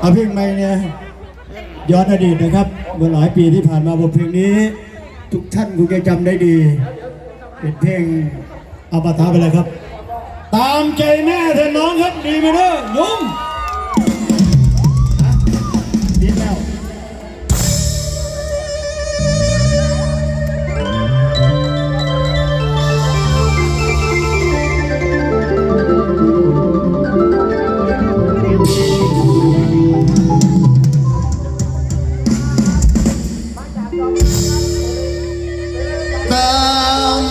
เอาเพลงใหม่เนี่ยย้อนอดีตนะครับ เมื่อหลายปีที่ผ่านมาบทเพลงนี้ ทุกท่านคงจะจำได้ดีเป็นเพลงเอาบัตาไปเลยครับ ตามใจแม่เถอะน้องครับดีไหมเด้อยุ่ง ตาม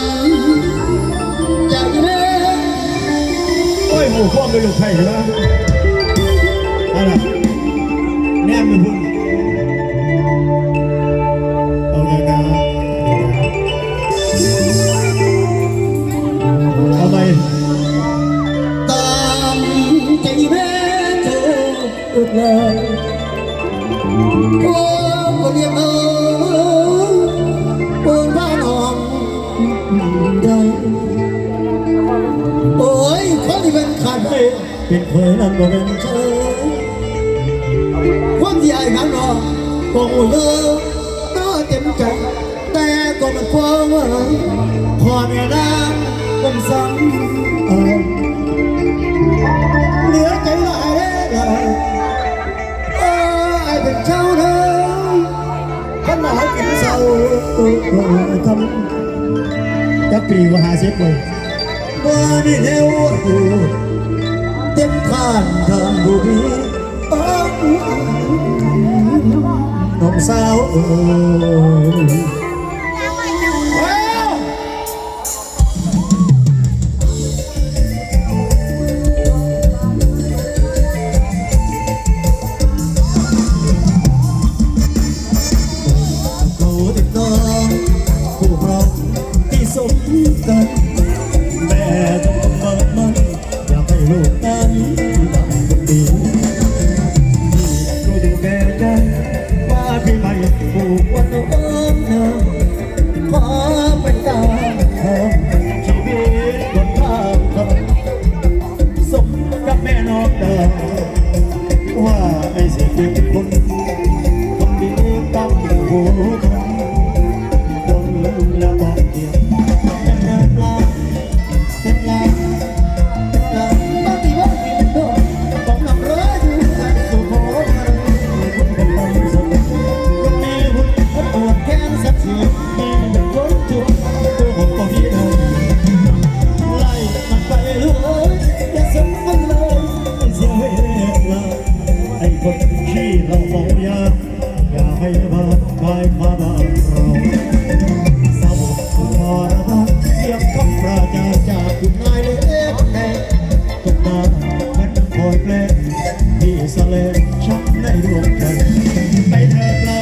ใจแม่โอ้ยหมูพ่วงไปลูกไผ่ใช่ไหมอ เป็นขาดไปเป็นเคยนั่นก็เป็นเธอความที่ไอ้ข้างนอกก็โอ้ยเออน่าเต็มใจแต่ก็มันฟ้องว่าพอแม่นางผมสั่งเออเหลือใจหลายเลยโอ้ไอ้เป็นเจ้าเธอขนาดกินเศร้าทำจักปีว่าหาเสียเลยบ้านี่เฮว เต็มข้านทางบุรีน้องสาวเออ คนขี้เราเมายาอย่าให้มาคายความบาปเราเศร้าทรมานเสียงคำราชาจากคุณนายเล็กแน่ตุกตาเป็นคอยแปลงที่สเลชักในดวงใจไปเถิด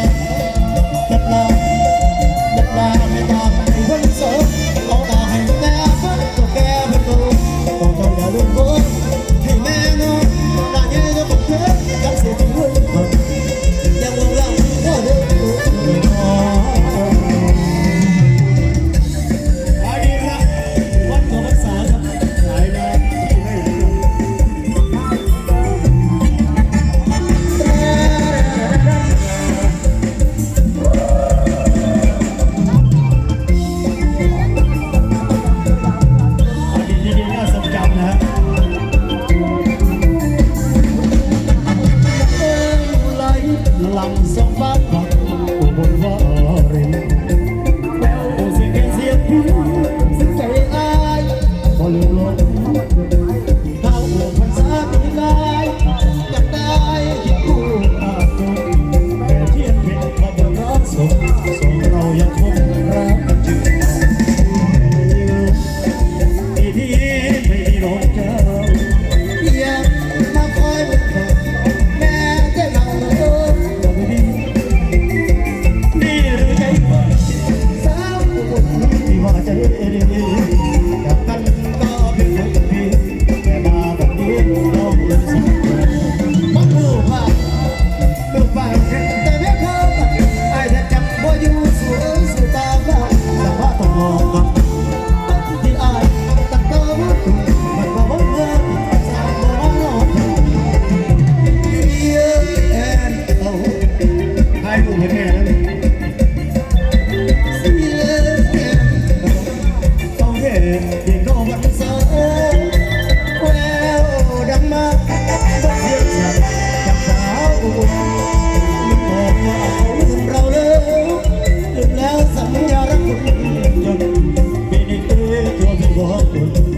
Thank you.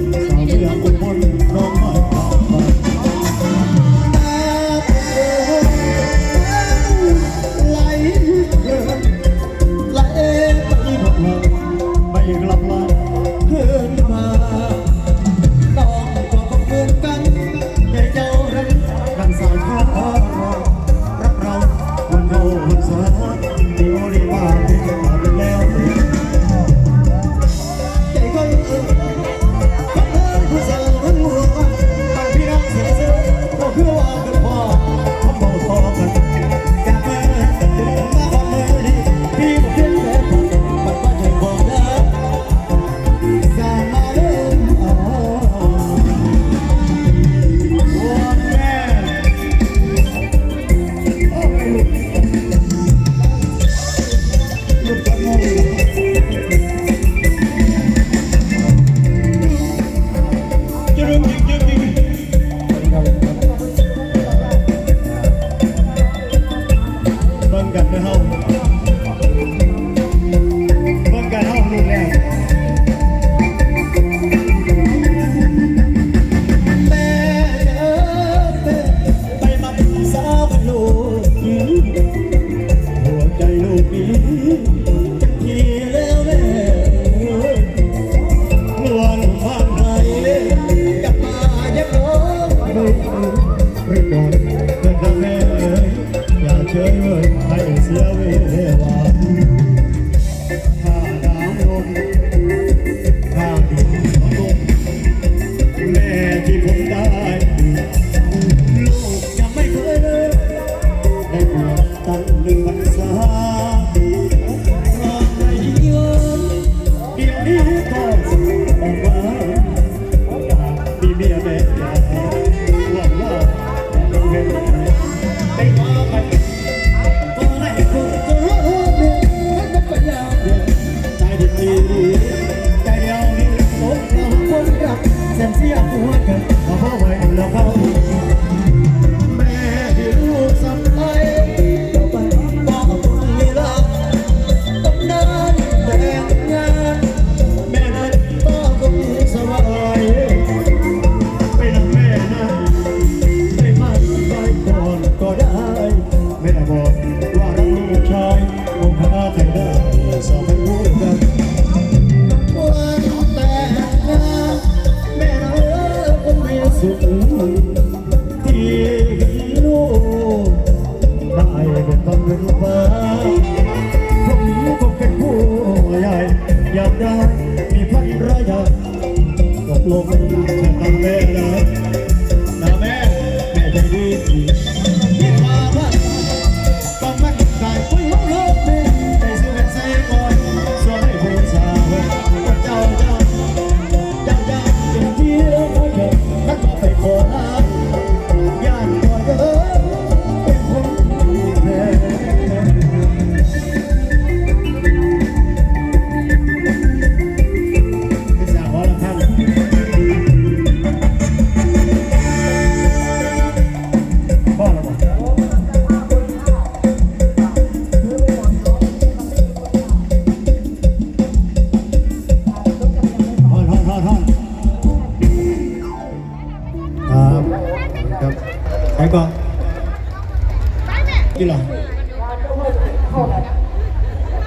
ลงจากทางแม่น้ำ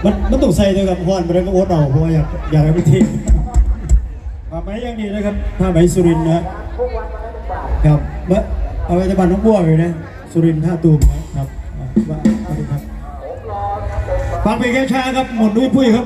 มันมันต้องใส่ด้วยกับฮอนไปแล้วก็โอ๊ตเอาเพราะวอยากอยากไปที่ภาไหมยังดีนะครับผ้าไหมสุรินนะครับเมื่อเอาไปจะบันน้องบัวอยู่นะสุรินท่าตูมครับว่าครับฟังเพลงแค่ช้าครับหมดด้วยพุ้ยครับ